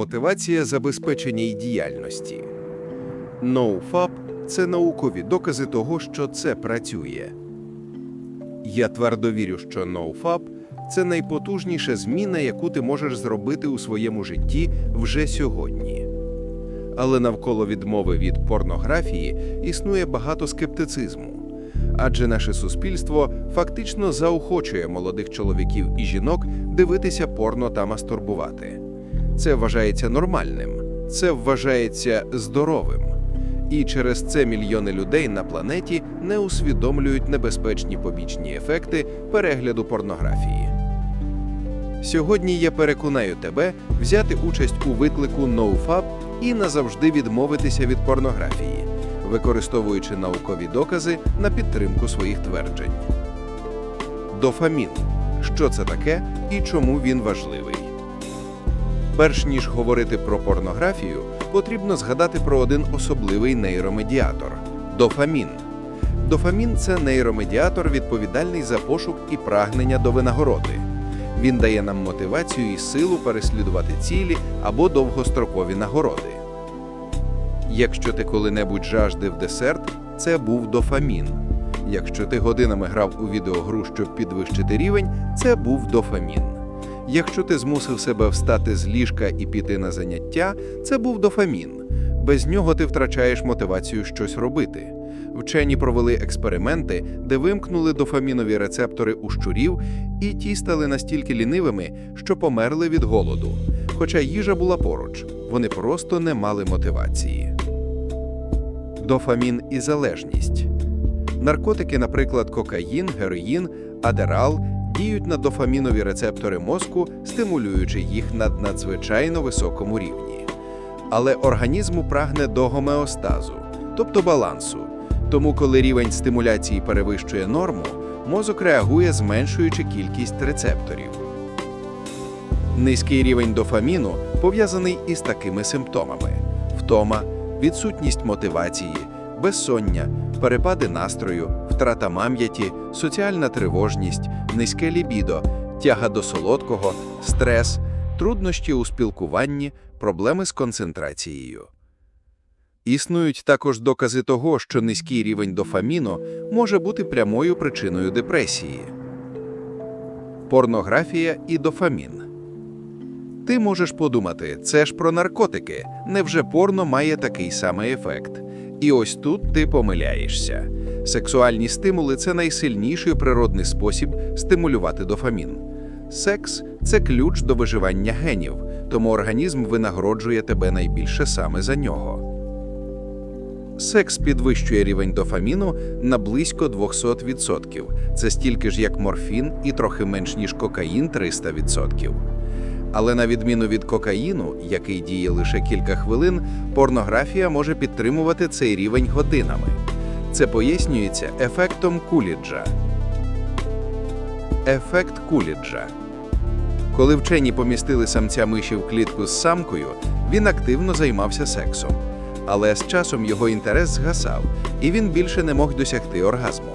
мотивація забезпечення діяльності. NoFap – це наукові докази того, що це працює. Я твердо вірю, що NoFap – це найпотужніша зміна, яку ти можеш зробити у своєму житті вже сьогодні. Але навколо відмови від порнографії існує багато скептицизму. Адже наше суспільство фактично заохочує молодих чоловіків і жінок дивитися порно та мастурбувати. Це вважається нормальним, це вважається здоровим. І через це мільйони людей на планеті не усвідомлюють небезпечні побічні ефекти перегляду порнографії. Сьогодні я переконаю тебе взяти участь у виклику NoFap і назавжди відмовитися від порнографії, використовуючи наукові докази на підтримку своїх тверджень. Дофамін. Що це таке і чому він важливий? Перш ніж говорити про порнографію, потрібно згадати про один особливий нейромедіатор дофамін. Дофамін це нейромедіатор, відповідальний за пошук і прагнення до винагороди. Він дає нам мотивацію і силу переслідувати цілі або довгострокові нагороди. Якщо ти коли-небудь жаждив десерт, це був дофамін. Якщо ти годинами грав у відеогру, щоб підвищити рівень, це був дофамін. Якщо ти змусив себе встати з ліжка і піти на заняття, це був дофамін. Без нього ти втрачаєш мотивацію щось робити. Вчені провели експерименти, де вимкнули дофамінові рецептори у щурів, і ті стали настільки лінивими, що померли від голоду. Хоча їжа була поруч, вони просто не мали мотивації. Дофамін і залежність. Наркотики, наприклад, кокаїн, героїн, адерал, діють на дофамінові рецептори мозку, стимулюючи їх на надзвичайно високому рівні. Але організму прагне до гомеостазу, тобто балансу. Тому, коли рівень стимуляції перевищує норму, мозок реагує, зменшуючи кількість рецепторів. Низький рівень дофаміну пов'язаний із такими симптомами: втома, відсутність мотивації, безсоння, перепади настрою, втрата мам'яті, соціальна тривожність, низьке лібідо, тяга до солодкого, стрес, труднощі у спілкуванні, проблеми з концентрацією. Існують також докази того, що низький рівень дофаміну може бути прямою причиною депресії. Порнографія і дофамін. Ти можеш подумати, це ж про наркотики. Невже порно має такий самий ефект? І ось тут ти помиляєшся. Сексуальні стимули це найсильніший природний спосіб стимулювати дофамін. Секс це ключ до виживання генів, тому організм винагороджує тебе найбільше саме за нього. Секс підвищує рівень дофаміну на близько 200%. Це стільки ж, як морфін, і трохи менш ніж кокаїн 300%. Але на відміну від кокаїну, який діє лише кілька хвилин, порнографія може підтримувати цей рівень годинами. Це пояснюється ефектом Куліджа. Ефект Куліджа. Коли вчені помістили самця миші в клітку з самкою, він активно займався сексом. Але з часом його інтерес згасав, і він більше не мог досягти оргазму.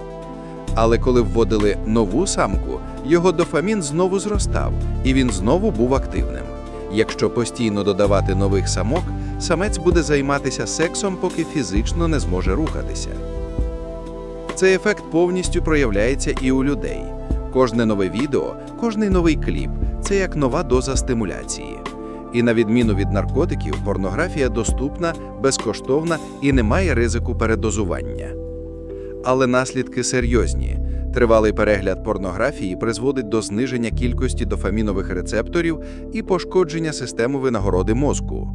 Але коли вводили нову самку, його дофамін знову зростав, і він знову був активним. Якщо постійно додавати нових самок, самець буде займатися сексом, поки фізично не зможе рухатися. Цей ефект повністю проявляється і у людей. Кожне нове відео, кожний новий кліп це як нова доза стимуляції. І на відміну від наркотиків, порнографія доступна, безкоштовна і не має ризику передозування. Але наслідки серйозні. Тривалий перегляд порнографії призводить до зниження кількості дофамінових рецепторів і пошкодження системи винагороди мозку.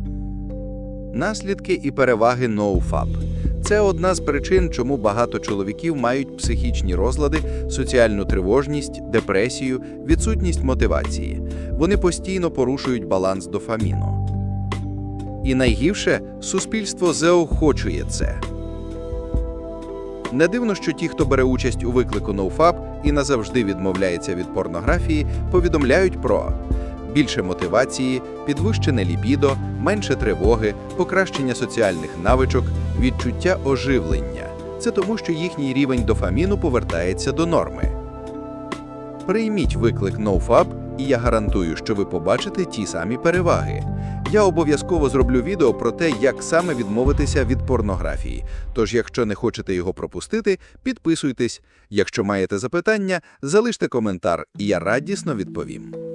Наслідки і переваги NoFap – це одна з причин, чому багато чоловіків мають психічні розлади, соціальну тривожність, депресію, відсутність мотивації. Вони постійно порушують баланс дофаміну. І найгірше суспільство заохочує це. Не дивно, що ті, хто бере участь у виклику NoFap і назавжди відмовляється від порнографії, повідомляють про більше мотивації, підвищене лібідо, менше тривоги, покращення соціальних навичок, відчуття оживлення. Це тому, що їхній рівень дофаміну повертається до норми. Прийміть виклик NoFap, і я гарантую, що ви побачите ті самі переваги. Я обов'язково зроблю відео про те, як саме відмовитися від порнографії. Тож, якщо не хочете його пропустити, підписуйтесь. Якщо маєте запитання, залиште коментар, і я радісно відповім.